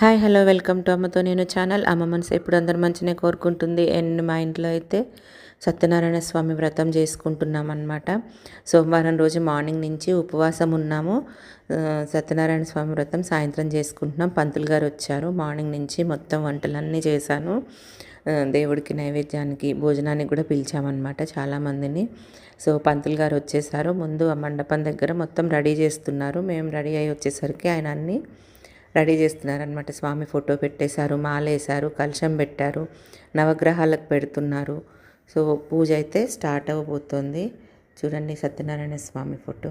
Hi hello welcome to అమ్మతో నేను channel. అమ్మ మనసు ఎప్పుడు అందరు మంచినే కోరుకుంటుంది. అండ్ మా ఇంట్లో అయితే సత్యనారాయణ స్వామి వ్రతం చేసుకుంటున్నాం అనమాట సోమవారం రోజు మార్నింగ్ నుంచి ఉపవాసం ఉన్నాము. సత్యనారాయణ స్వామి వ్రతం సాయంత్రం చేసుకుంటున్నాం. పంతులు గారు వచ్చారు. మార్నింగ్ నుంచి మొత్తం వంటలన్నీ చేశాను. దేవుడికి నైవేద్యానికి భోజనానికి కూడా పిలిచామన్నమాట చాలామందిని. సో పంతులు గారు వచ్చేసారు. ముందు ఆ మండపం దగ్గర మొత్తం రెడీ చేస్తున్నారు. మేము రెడీ అయ్యి వచ్చేసరికి ఆయన అన్నీ రెడీ చేస్తున్నారనమాట స్వామి ఫోటో పెట్టేశారు మాల వేశారు కలశం పెట్టారు నవగ్రహాలకు పెడుతున్నారు. సో పూజ అయితే స్టార్ట్ అవ్వబోతోంది చూడండి సత్యనారాయణ స్వామి ఫోటో.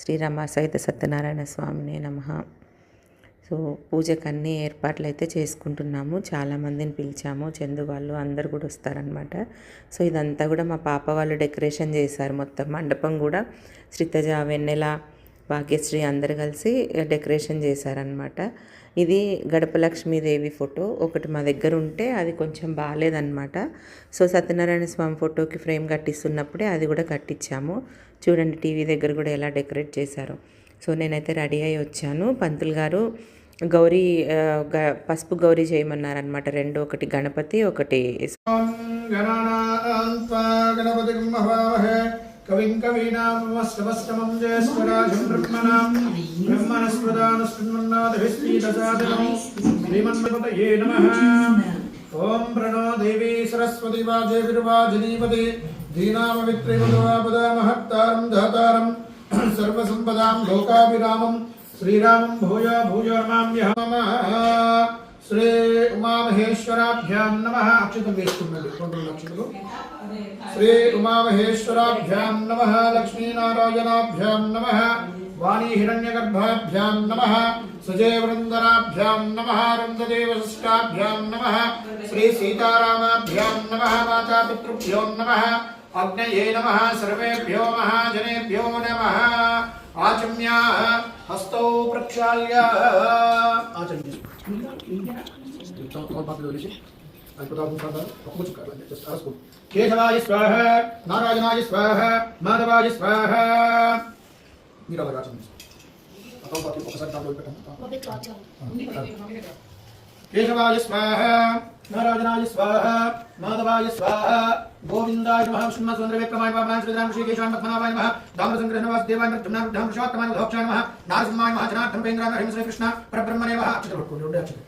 శ్రీరామ సహిత సత్యనారాయణ స్వామినే నమ. సో పూజకు అన్ని ఏర్పాట్లు అయితే చేసుకుంటున్నాము. చాలామందిని పిలిచాము. చందు వాళ్ళు అందరు కూడా వస్తారనమాట సో ఇదంతా కూడా మా పాప వాళ్ళు డెకరేషన్ చేశారు మొత్తం. మండపం కూడా శ్రీతజ వెన్నెల భాగ్యశ్రీ అందరు కలిసి డెకరేషన్ చేశారనమాట ఇది గడపలక్ష్మీదేవి ఫోటో. ఒకటి మా దగ్గర ఉంటే అది కొంచెం బాగాలేదనమాట సో సత్యనారాయణ స్వామి ఫోటోకి ఫ్రేమ్ కట్టిస్తున్నప్పుడే అది కూడా కట్టించాము. చూడండి టీవీ దగ్గర కూడా ఎలా డెకరేట్ చేశారు. సో నేనైతే రెడీ అయి వచ్చాను. పంతులు గారు గౌరీ పసుపు గౌరీ చేయమన్నారనమాట రెండు ఒకటి గణపతి ఒకటి గణపతి కవిం కవీనామశ్రమశ్రమం జయస్వరాజం బ్రహ్మణాం బ్రహ్మణస్పదానుస్మన్నాదిభిశ్రీరసాదనం శ్రీమన్మతయే నమః. ఓం ప్రణో దేవీ సరస్వతి వాజేవిర్వాజినీపదే దీనామవిత్రేమదాపదామహత్తారం దాతారం. సర్వసంపదాం లోకాభిరామం. శ్రీరామం భూయా భూయో నమామ్యహ నమః శ్రీ ఉమామహేశ్వరాభ్యాం నమ అక్షతం వేసుకున్నాడు రెండు లక్షలు శ్రీ ఉమామహేశ్వరాభ్యాం నమ లక్ష్మీనారాయణాభ్యాం నమ వాణీ హిరణ్యగర్భాభ్యాం నమ సుజయ వృందరాభ్యాం నమ రుందదేవశిష్టాభ్యాం నమ శ్రీ సీతారామాభ్యాం నమ మాతాపితృభ్యో నమ అగ్నయే నమ సర్వేభ్యో మహాజనేభ్యో నమ ఆచమ్య హస్తౌ ప్రక్షాళ్య ఆచమ్య केशवाय स्वाह नारायणाय स्वाह माधवाय स्वाह मीरा लगा चंद बताओ बाकी फोकस करना कोई पता नहीं केशवाय स्वाहा, नारायणाय स्वाहा, माधवाय स्वाहा, गोविंदाय नमः विष्णु सुंदर विक्रमाय नमः श्री राम श्री केशवाय पद्मनाभाय नमः धाम संग्रह नमः देवाय नमः ब्रह्म शोत्तमाय भोक्षाय नमः, नारसिंहाय नमः जनार्दन नमः श्री कृष्णा परब्रह्मणे नमः। अक्षत्र कुंडल जोड़े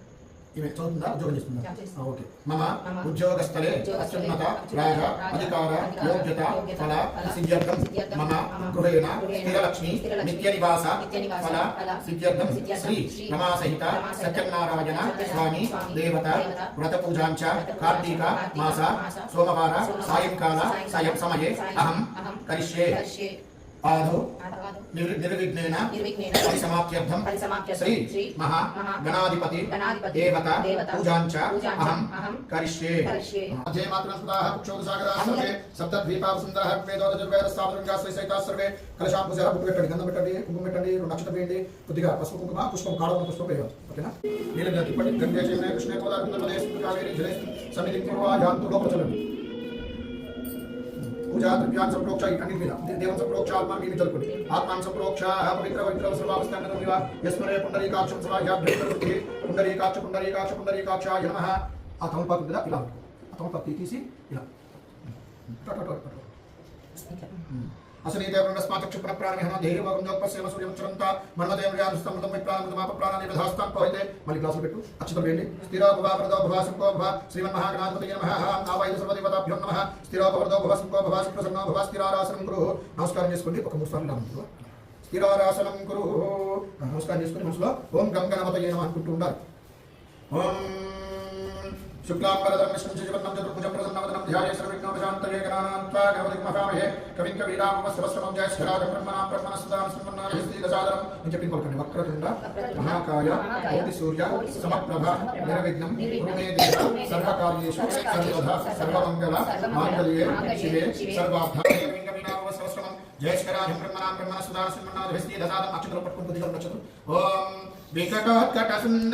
ఇవి చదువుతుందా? ఉద్యోగం చేస్తుందా? ఓకే. మమ ఉద్యోగస్థలే అత్యున్నత రాజ అధికార యోగ్యత ఫల సిద్ధ్యర్థం మమ గృహేణ స్థిరలక్ష్మి నిత్య నివాస ఫల సిద్ధ్యర్థం శ్రీ రమాసహిత సత్యనారాయణ స్వామి దేవత వ్రత పూజాంచ కార్తీక మాస సోమవార సాయంకాల సాయం సమయే అహం కరిష్యే. ఆదౌ నిర్- నిర్విఘ్నేన నిర్విఘ్నేన పరిసమాప్త్యర్థం పరిసమాప్త్యర్థం శ్రీ శ్రీ మహా మహా గణాధిపతి గణాధిపతి దేవత దేవత పూజాంచ పూజాంచ అహం అహం కరిష్యే కరిష్యే. అధ్యే మాత్రం సుతాః కుక్షోదసాగరాः సర్వే సప్తద్వీపాः సుందరः వేదోదజుర్వేద స్థావరంగా శ్రీ సైతాः సర్వే కలశాం పూజ బుక్ పెట్టండి గంధం పెట్టండి కుంకుమ పెట్టండి రెండు నక్షత్రం వేయండి पूजा तृप्या संप्रोक्षा इटानिर्मिता देवं संप्रोक्षा आत्मा मिमि तल्कुनि आत्मान संप्रोक्षा पवित्र पवित्र सर्वावस्थांगतं विवा यस्मरे पुण्डरीकाक्षं समायाभ्यं पुण्डरीकाक्ष पुण्डरीकाक्ष पुण्डरीकाक्षाय नमः अथवा पद विदा इला अथवा पद इति इला टट टट टट పవిత్ర పవిత్ర సర్వావస్థానం వివ యస్మరే పుండరీకాక్షం సమాధ్యాభ్యంతరుద్ధి పుండరీకాక్ష పుండరీకాక్ష పుండరీకాక్షాయ ప్రాణాన్ని విధాస్తాం పోయితే మళ్ళీ క్లాసులు పెట్టు. అక్షతం వేయండి. స్థిరోభవ వరదో భవ శంకో భవ శ్రీమన్మహాగణాధిపతి నమః. ఆవాయుధ సర్వదేవతాభ్యో భవ భవ భవ స్థిరారాసనం నమస్కారం చేసుకోండి ఒక మూడు సార్లు స్థిరారాసనం నమస్కారం చేసుకుని మనసులో ఓం గం గణపతయే అనుకుంటూ ఉండాలి. ఓం शुक्लाम्बरदं विष्णुचिजपन्नं चतुर्भुजं प्रसन्नवदनं ध्याये सर्वविघ्नोपशान्तये गणानान्त्वा कविं कवीरामवस्त्रवस्त्रमं जयश्रीराजं ब्रह्मणां ब्रह्मणस्तां सुमन्नायस्त्रीदशादरं निजपिन्कोकण्डे वक्रतुण्ड महाकाय कोटिसूर्य समप्रभा निरविघ्नं गुरुणे देव सर्वकार्येषु सर्वधा सर्वमङ्गल माङ्गल्ये शिवे सर्वार्थाय जयश्वराज ब्रह्मणां ब्रह्मणस्तां सुमन्नायस्त्रीदशादं अक्षतुलपट्टुं बुधिजं रक्षतु ओम् పట్టుకుంటూ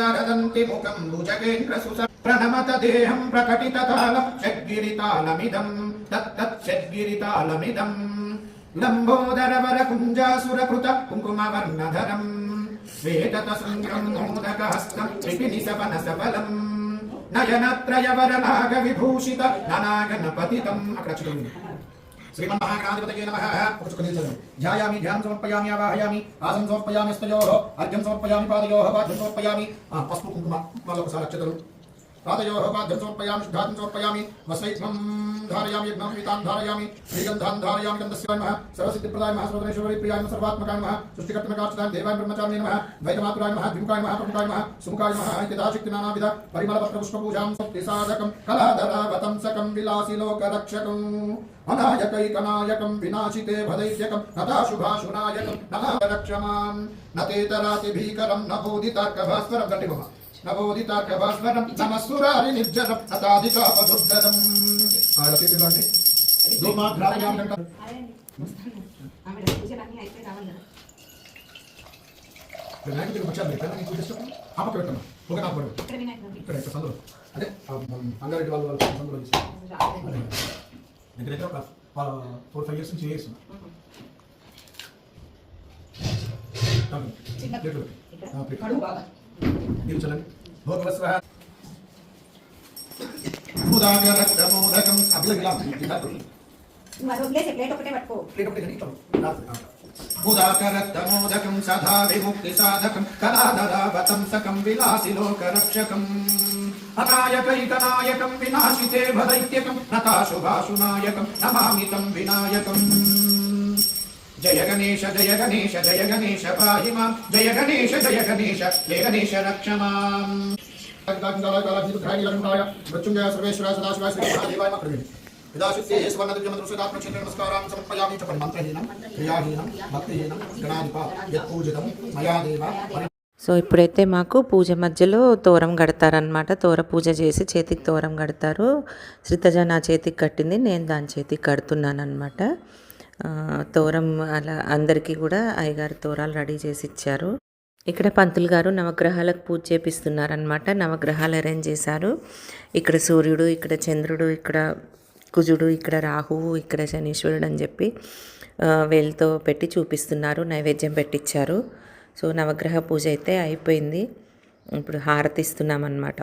దిగడం నచ్చదు ఓం వికటోత్కట సుందరదంతి ముఖం భుజగేంద్ర సుస ప్రణమత దేహం ప్రకటితాలం షడ్గిరితాళమిదం తత్తత్ షడ్గిరితాళమిదం లంబోదరవర श्रीमन्महाक्रान्तिपतये नमः उपचुकनीतजम् ध्यायामि ध्यानं समर्पयामि आवाहयामि आसनं समर्पयामि स्तयोः अर्घ्यं समर्पयामि पादयोः पाद्यं समर्पयामि पस्पु कुङ्कुम मलकुशालक्षतरु पादयोः पाद्यं समर्पयामि शुद्धार्थं समर्पयामि वसैभम् धारयामि यज्ञं एतान् धारयामि। श्रीगन्धान् धारयामि गन्धस्याय नमः। सर्वसिद्धिप्रदाय नमः सर्वदेश्वरी प्रियाय सर्वात्मकाय नमः। सृष्टिकर्तृकार्चनाय देवाय ब्रह्मचार्याय नमः। द्वैतमातुराय नमः, द्विमुखाय नमः प्रमुखाय नमः, सुमुखाय नमः यदाशक्ति नानाविध। परिमलपत्रपुष्पपूजां साधकं कलहधरावतंसकं विलासिलोकरक्षकम् अनायकैकनायकं, विनाशिते भदैत्यकं, नताशुभाशुनायकं नमारक्षमां न तेतरातिभीकरं, न बोधितार्कभास्वरं दण्डिभः न बोधितार्कभास्वरं ఆయన అయితే రావాలి వినాయక దగ్గర ఆపక పెట్టమ్మా. ఒక నాకు పడు ఇక్కడ వినాయకుడు ఇక్కడ ఇక్కడ సందులో. అదే ఆ, మన అంగారెడ్డి వాళ్ళు వాళ్ళు సందులో చేస్తారు దగ్గర దగ్గర ఒక ఫోర్ ఫైవ్ ఇయర్స్ నుంచి చేస్తున్నా చిన్న ప్లేట్లు ఇక్కడ. ఆ, ప్లేట్లు. కడుగు బాగా. నీరు చల్లండి. భోగవస్వ ఉదాగరక్తమోదకం అభిల ఇలా అది వదిలేసి ప్లేట్ ఒకటే పట్టుకో. ప్లేట్ ఒకటి కానీ చాలు. ఉదాకరక్తమోదకం సదా విముక్తి సాధకం కళాధరావతంసకం విలాసి లోకరక్షకం అనాయకైకనాయకం వినాశితే భదైత్యకం నతాశుభాశునాయకం నమామితం వినాయకం. జయ గణేశ జయ గణేశ జయ గణేశ పాహి మాం జయ గణేశ జయ గణేశ జయ గణేశ రక్ష మాం మృత్యుంజయ సర్వేశ్వర సదాశివాయ సమర్పయామి చ మంత్రహీనం క్రియాహీనం భక్తిహీనం గణాధిప యత్పూజితం మయా దేవ సో ఇప్పుడైతే మాకు పూజ మధ్యలో తోరం కడతారనమాట తోర పూజ చేసి చేతికి తోరం కడతారు. శ్రీతజ నా చేతికి కట్టింది నేను దాని చేతికి కడుతున్నాను అనమాట తోరం అలా అందరికీ కూడా అయ్యగారు తోరాలు రెడీ చేసి ఇచ్చారు. ఇక్కడ పంతులు గారు నవగ్రహాలకు పూజ చేపిస్తున్నారనమాట నవగ్రహాలు అరేంజ్ చేశారు. ఇక్కడ సూర్యుడు ఇక్కడ చంద్రుడు ఇక్కడ కుజుడు ఇక్కడ రాహువు ఇక్కడ శనీశ్వరుడు అని చెప్పి వేలుతో పెట్టి చూపిస్తున్నారు నైవేద్యం పెట్టించారు సో నవగ్రహ పూజ అయితే అయిపోయింది. ఇప్పుడు హారతిస్తున్నామన్నమాట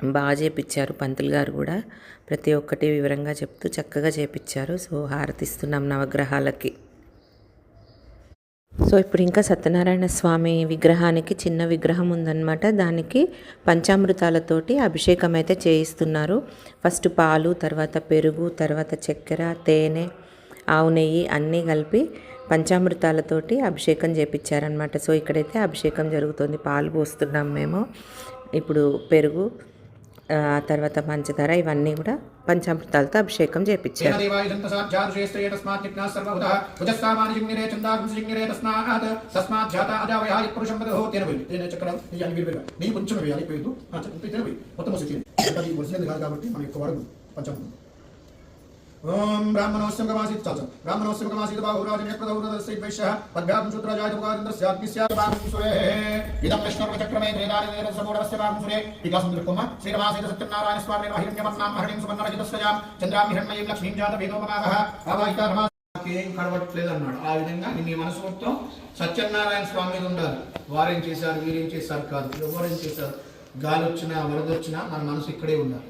బాగా చేపించారు పంతులు గారు కూడా. ప్రతి ఒక్కటి వివరంగా చెప్తూ చక్కగా చేపించారు సో హారతి ఇస్తున్నాం నవగ్రహాలకి. సో ఇప్పుడు ఇంకా సత్యనారాయణ స్వామి విగ్రహానికి చిన్న విగ్రహం ఉందన్నమాట. దానికి పంచామృతాలతోటి అభిషేకం అయితే చేయిస్తున్నారు. ఫస్ట్ పాలు తర్వాత పెరుగు తర్వాత చక్కెర తేనె ఆవు నెయ్యి అన్నీ కలిపి పంచామృతాలతోటి అభిషేకం చేపించారనమాట సో ఇక్కడైతే అభిషేకం జరుగుతుంది. పాలు పోస్తున్నాం మేము. ఇప్పుడు పెరుగు ఆ తర్వాత పంచదార ఇవన్నీ కూడా పంచామృతాలతో అభిషేకం చేపించారు పంచామృతం ఓం బ్రాహ్మణోస్యం గమాసీత్ చాచం బ్రాహ్మణోస్యం గమాసీత్ బాహురాజం యక్రదౌరదస్య వైశ్యః పద్భ్యాం శూద్రజాయ ఉపకారింద్రస్య అగ్నిస్యాత్ బాహుం సురే. ఇదం విష్ణుర్వ చక్రమే త్రేదాని వేద సమూఢస్య బాహుం సురే. వికాసం దృక్కుమ శ్రీరమాసీత సత్యనారాయణ స్వామి హిరణ్యమన్నాం హరిణీం సువర్ణరహితస్వయాం చంద్రాం హిరణ్మయీం లక్ష్మీం జాత వేదోపమాగః అవాయిత రమా ఏం కడవట్లేదు అన్నాడు. ఆ విధంగా నీ మనసు మొత్తం సత్యనారాయణ స్వామి మీద ఉండాలి. వారేం చేశారు వీరేం చేశారు కాదు. ఎవరేం చేశారు? గాలి వచ్చినా వరద వచ్చినా మన మనసు ఇక్కడే ఉండాలి.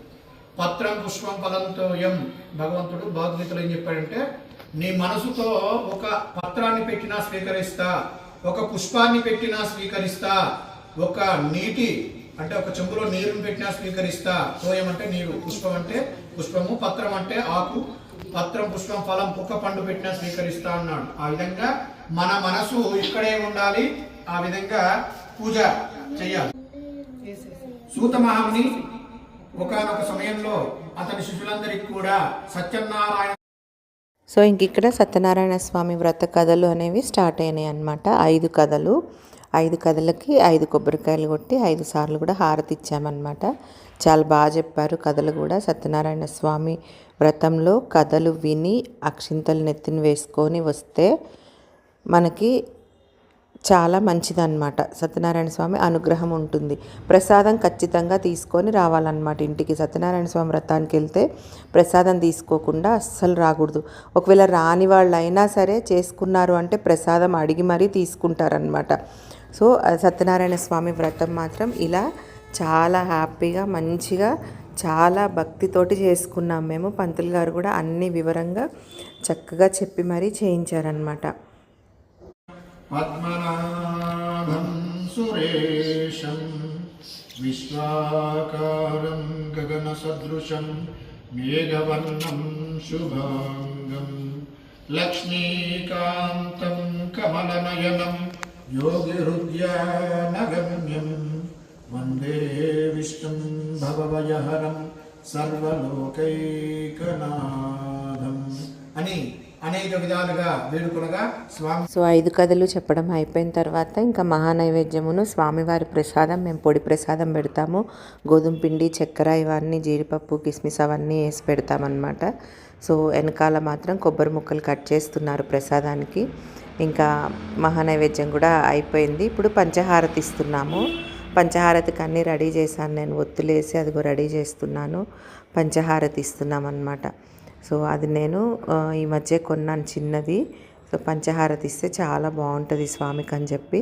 పత్రం పుష్పం ఫలంతో యం భగవంతుడు భగవద్గీతలో ఏం చెప్పాడంటే నీ మనసుతో ఒక పత్రాన్ని పెట్టినా స్వీకరిస్తా ఒక పుష్పాన్ని పెట్టినా స్వీకరిస్తా ఒక నీటి అంటే ఒక చెంబులో నీరుని పెట్టినా స్వీకరిస్తా. తోయం అంటే నీరు పుష్పం అంటే పుష్పము పత్రం అంటే ఆకు పత్రం పుష్పం ఫలం కుక్క పండు పెట్టినా స్వీకరిస్తా అన్నాడు. ఆ విధంగా మన మనసు ఇక్కడే ఉండాలి ఆ విధంగా పూజ చెయ్యాలి సూత మహాముని ఒకనొక సమయంలో అతని శిష్యులందరికీ కూడా సత్యనారాయణ సో ఇంక ఇక్కడ సత్యనారాయణ స్వామి వ్రత కథలు అనేవి స్టార్ట్ అయినాయి అనమాట ఐదు కథలు. ఐదు కథలకి ఐదు కొబ్బరికాయలు కొట్టి ఐదు సార్లు కూడా హారతి ఇచ్చామన్నమాట. చాలా బాగా చెప్పారు కథలు కూడా. సత్యనారాయణ స్వామి వ్రతంలో కథలు విని అక్షింతలు నెత్తిని వేసుకొని వస్తే మనకి చాలా మంచిదన్నమాట. సత్యనారాయణ స్వామి అనుగ్రహం ఉంటుంది. ప్రసాదం ఖచ్చితంగా తీసుకొని రావాలన్నమాట ఇంటికి. సత్యనారాయణ స్వామి వ్రతానికి వెళ్తే ప్రసాదం తీసుకోకుండా అస్సలు రాకూడదు. ఒకవేళ రాని వాళ్ళు అయినా సరే చేసుకున్నారు అంటే ప్రసాదం అడిగి మరీ తీసుకుంటారనమాట సో సత్యనారాయణ స్వామి వ్రతం మాత్రం ఇలా చాలా హ్యాపీగా మంచిగా చాలా భక్తితోటి చేసుకున్నాం మేము. పంతులు గారు కూడా అన్ని వివరంగా చక్కగా చెప్పి మరీ చేయించారనమాట పద్మనాభం సురేశం విశ్వాకారం గగనసదృశం మేఘవర్ణం శుభాంగం లక్ష్మీకాంతం కమలనయనం యోగిహృద్యానగమ్యం వందే విష్ణుం భవభయహరం సర్వలోకైకనాథం అని అనేక విధాలుగా వేడుకొనగా స్వామి సో ఐదు కథలు చెప్పడం అయిపోయిన తర్వాత ఇంకా మహానైవేద్యమును స్వామివారి ప్రసాదం మేము పొడి ప్రసాదం పెడతాము. గోధుమ పిండి చక్కెర ఇవన్నీ జీడిపప్పు కిస్మిస్ అవన్నీ వేసి పెడతామన్నమాట. సో వెనకాల మాత్రం కొబ్బరి ముక్కలు కట్ చేస్తున్నారు ప్రసాదానికి. ఇంకా మహానైవేద్యం కూడా అయిపోయింది. ఇప్పుడు పంచహారతి ఇస్తున్నాము. పంచహారతికి అన్నీ రెడీ చేశాను. నేను ఒత్తులేసి అదిగో రెడీ చేస్తున్నాను. పంచహారతి ఇస్తున్నాం అనమాట సో అది నేను ఈ మధ్య కొన్నాను చిన్నది. సో పంచహారతి ఇస్తే చాలా బాగుంటుంది స్వామికి అని చెప్పి.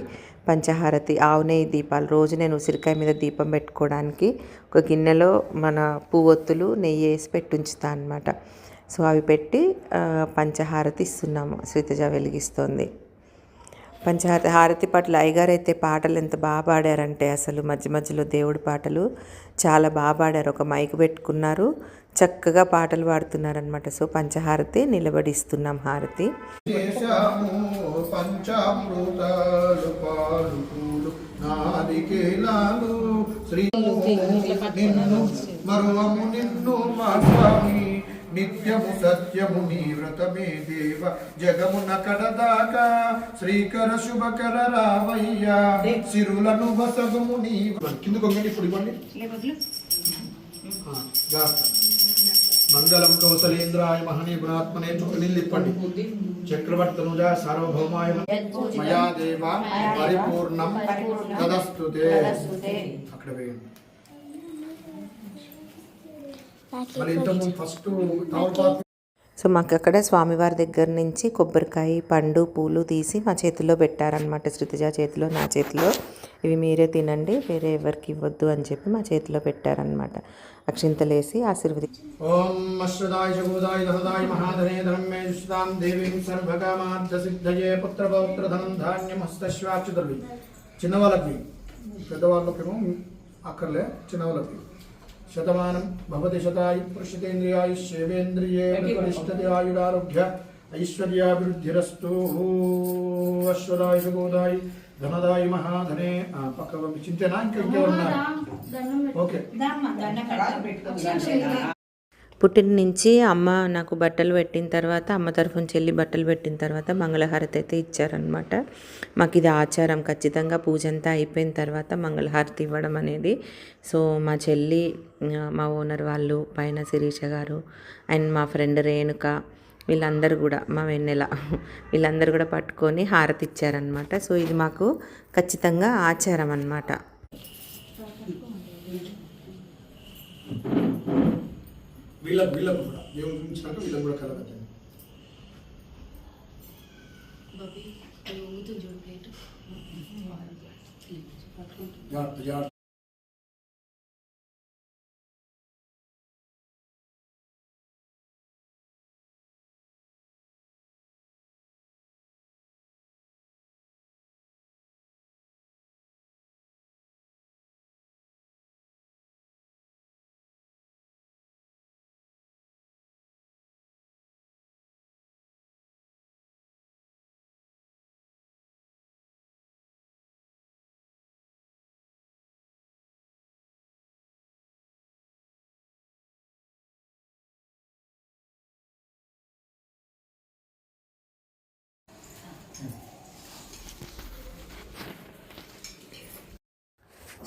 పంచహారతి ఆవు నెయ్యి దీపాలు. రోజు నేను ఉసిరికాయ మీద దీపం పెట్టుకోవడానికి ఒక గిన్నెలో మన పువ్వొత్తులు నెయ్యి వేసి పెట్టుంచుతా అనమాట సో అవి పెట్టి పంచహారతి ఇస్తున్నాము. శ్రీతజ వెలిగిస్తోంది. పంచహారతి హారతి పాటలు. అయ్యగారు అయితే పాటలు ఎంత బాగా పాడారంటే అసలు మధ్య మధ్యలో దేవుడి పాటలు చాలా బాగా పాడారు. ఒక మైక్ పెట్టుకున్నారు. చక్కగా పాటలు పాడుతున్నారనమాట సో పంచహారతి నిలబడి ఇస్తున్నాం హారతి నిన్ను నిత్యము సత్యము నీ వ్రతమే దేవ. జగమున కడదాకా శ్రీకర శుభకర రావయ్య. సిరులను వసగము నీ కింద కొంగండి ఇప్పుడు ఇవ్వండి. మంగళం కౌసలేంద్రాయ మహనీయ గుణాత్మనే నిల్లిప్పండి చక్రవర్తనుజ సార్వభౌమాయ మయా దేవ పరిపూర్ణం. తదస్తుతే. అక్కడ వేయండి మళ్ళీ ఇంతకుముందు ఫస్ట్ సో మాకు అక్కడ స్వామివారి దగ్గర నుంచి కొబ్బరికాయ పండు పూలు తీసి మా చేతిలో పెట్టారనమాట శృతిజ చేతిలో నా చేతిలో. ఇవి మీరే తినండి వేరే ఎవరికి ఇవ్వద్దు అని చెప్పి మా చేతిలో పెట్టారనమాట అక్షింతలేసి ఆశీర్వది చిన్నవాళ్ళకి. పెద్దవాళ్ళకేమో అక్కర్లే చిన్నవాళ్ళకి. శతమానం భవతి శతాయు పురుషితేంద్రియాయు శేవేంద్రియే పరిష్టతి ఆయురారోగ్య ఐశ్వర్యాభివృద్ధిరస్తు అశ్వదాయ శగోదాయ ధనదాయ మహాధనే పక్క చింతేనా ఇంకా ఇంకెవరున్నా ఓకే పుట్టిన నుంచి అమ్మ నాకు బట్టలు పెట్టిన తర్వాత అమ్మ తరఫున చెల్లి బట్టలు పెట్టిన తర్వాత మంగళహారతి అయితే ఇచ్చారనమాట మాకు ఇది ఆచారం. ఖచ్చితంగా పూజ అంతా అయిపోయిన తర్వాత మంగళహారతి ఇవ్వడం అనేది. సో మా చెల్లి మా ఓనర్ వాళ్ళు పైన శిరీష గారు అండ్ మా ఫ్రెండ్ రేణుక వీళ్ళందరూ కూడా మా వెన్నెల వీళ్ళందరూ కూడా పట్టుకొని హారతి ఇచ్చారనమాట సో ఇది మాకు ఖచ్చితంగా ఆచారం అన్నమాట. వీళ్ళకు వీళ్ళకు కూడా దేవుని గురించినాక వీళ్ళకు కూడా కలగద్దండి జాగ్రత్త జాగ్రత్త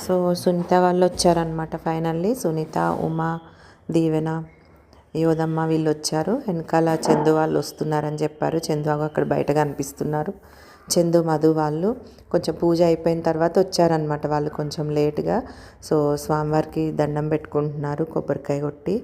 సో సునీత వాళ్ళు వచ్చారనమాట ఫైనల్లీ. సునీత ఉమా దీవెన యోధమ్మ వీళ్ళు వచ్చారు. వెనకాల చందు వాళ్ళు వస్తున్నారని చెప్పారు. చందు అక్కడ బయట కనిపిస్తున్నారు. చందు మధు వాళ్ళు కొంచెం పూజ అయిపోయిన తర్వాత వచ్చారనమాట వాళ్ళు కొంచెం లేట్గా. సో స్వామివారికి దండం పెట్టుకుంటున్నారు కొబ్బరికాయ కొట్టి.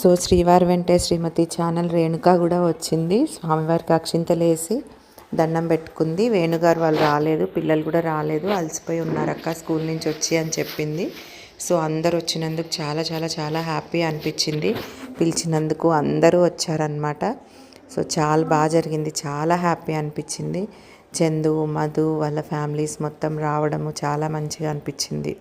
సో శ్రీవారి వెంటే శ్రీమతి ఛానల్ రేణుక కూడా వచ్చింది. స్వామివారికి అక్షింతలేసి దండం పెట్టుకుంది. వేణుగారు వాళ్ళు రాలేదు పిల్లలు కూడా రాలేదు. అలసిపోయి ఉన్నారక్క స్కూల్ నుంచి వచ్చి అని చెప్పింది. సో అందరు వచ్చినందుకు చాలా చాలా చాలా హ్యాపీ అనిపించింది. పిలిచినందుకు అందరూ వచ్చారనమాట సో చాలా బాగా జరిగింది. చాలా హ్యాపీ అనిపించింది. చందు మధు వాళ్ళ ఫ్యామిలీస్ మొత్తం రావడము చాలా మంచిగా అనిపించింది.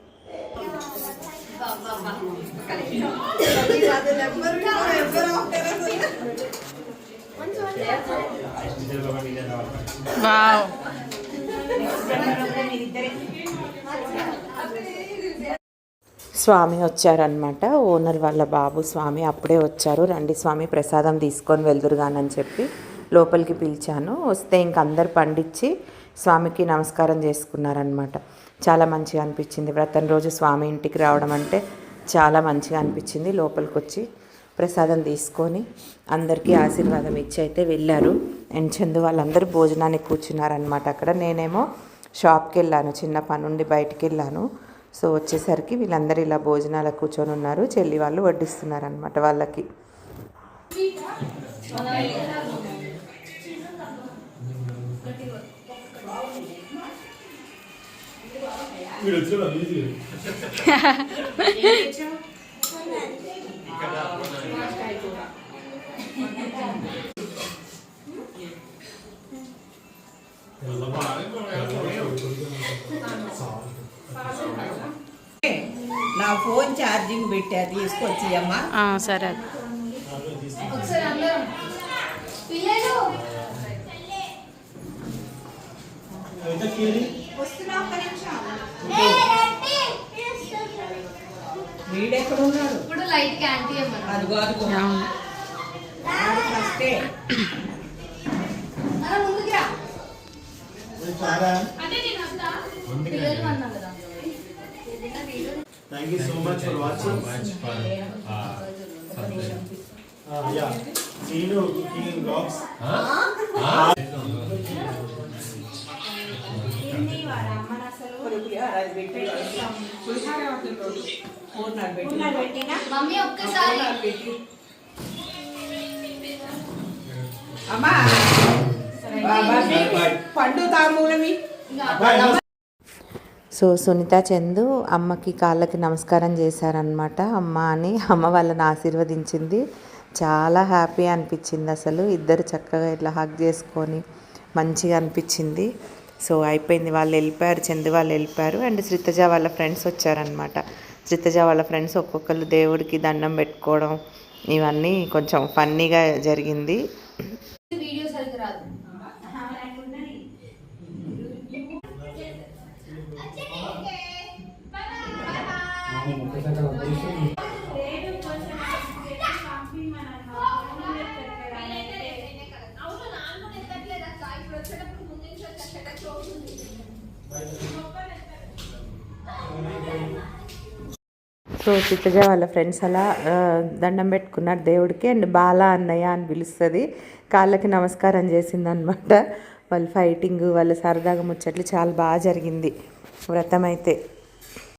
స్వామి వచ్చారనమాట ఓనర్ వాళ్ళ బాబు స్వామి అప్పుడే వచ్చారు. రండి స్వామి ప్రసాదం తీసుకొని వెళ్దురుగానని చెప్పి లోపలికి పిలిచాను. వస్తే ఇంక అందరు పండించి స్వామికి నమస్కారం చేసుకున్నారనమాట చాలా మంచిగా అనిపించింది. వ్రతం రోజు స్వామి ఇంటికి రావడం అంటే చాలా మంచిగా అనిపించింది. లోపలికి వచ్చి ప్రసాదం తీసుకొని అందరికీ ఆశీర్వాదం ఇచ్చి అయితే వెళ్ళారు. అండ్ చందు వాళ్ళందరూ భోజనానికి కూర్చున్నారనమాట అక్కడ. నేనేమో షాప్కి వెళ్ళాను చిన్న పనుండి బయటికి వెళ్ళాను సో వచ్చేసరికి వీళ్ళందరూ ఇలా భోజనాలకు కూర్చొని ఉన్నారు. చెల్లి వాళ్ళు వడ్డిస్తున్నారు అనమాట వాళ్ళకి నా ఫోన్ ఛార్జింగ్ పెట్టా తీసుకొచ్చి అమ్మా సరే. ఒకసారి అందరం పిల్లలు పిల్లలు అన్నా కదా Thank you so much for watching. Uh, yeah, see you cooking vlogs. పులిహోర అది పెట్టి పులిహోర అవుతుంది మమ్మీ ఒక్కసారి. అమ్మా. పండు సో సునీత చందు అమ్మకి కాళ్ళకి నమస్కారం చేశారనమాట అమ్మ అని అమ్మ వాళ్ళని ఆశీర్వదించింది. చాలా హ్యాపీ అనిపించింది అసలు. ఇద్దరు చక్కగా ఇట్లా హగ్ చేసుకొని మంచిగా అనిపించింది. సో అయిపోయింది. వాళ్ళు వెళ్ళిపోయారు. చందు వాళ్ళు వెళ్ళిపోయారు. అండ్ శ్రీతజ వాళ్ళ ఫ్రెండ్స్ వచ్చారనమాట శ్రీతజ వాళ్ళ ఫ్రెండ్స్ ఒక్కొక్కరు దేవుడికి దండం పెట్టుకోవడం ఇవన్నీ కొంచెం ఫన్నీగా జరిగింది. వీడియో సో చిత్తజ వాళ్ళ ఫ్రెండ్స్ అలా దండం పెట్టుకున్నారు దేవుడికి. అండ్ బాల అన్నయ్య అని పిలుస్తుంది. కాళ్ళకి నమస్కారం చేసింది అనమాట వాళ్ళ ఫైటింగ్ వాళ్ళ సరదాగా ముచ్చట్లు చాలా బాగా జరిగింది వ్రతం అయితే.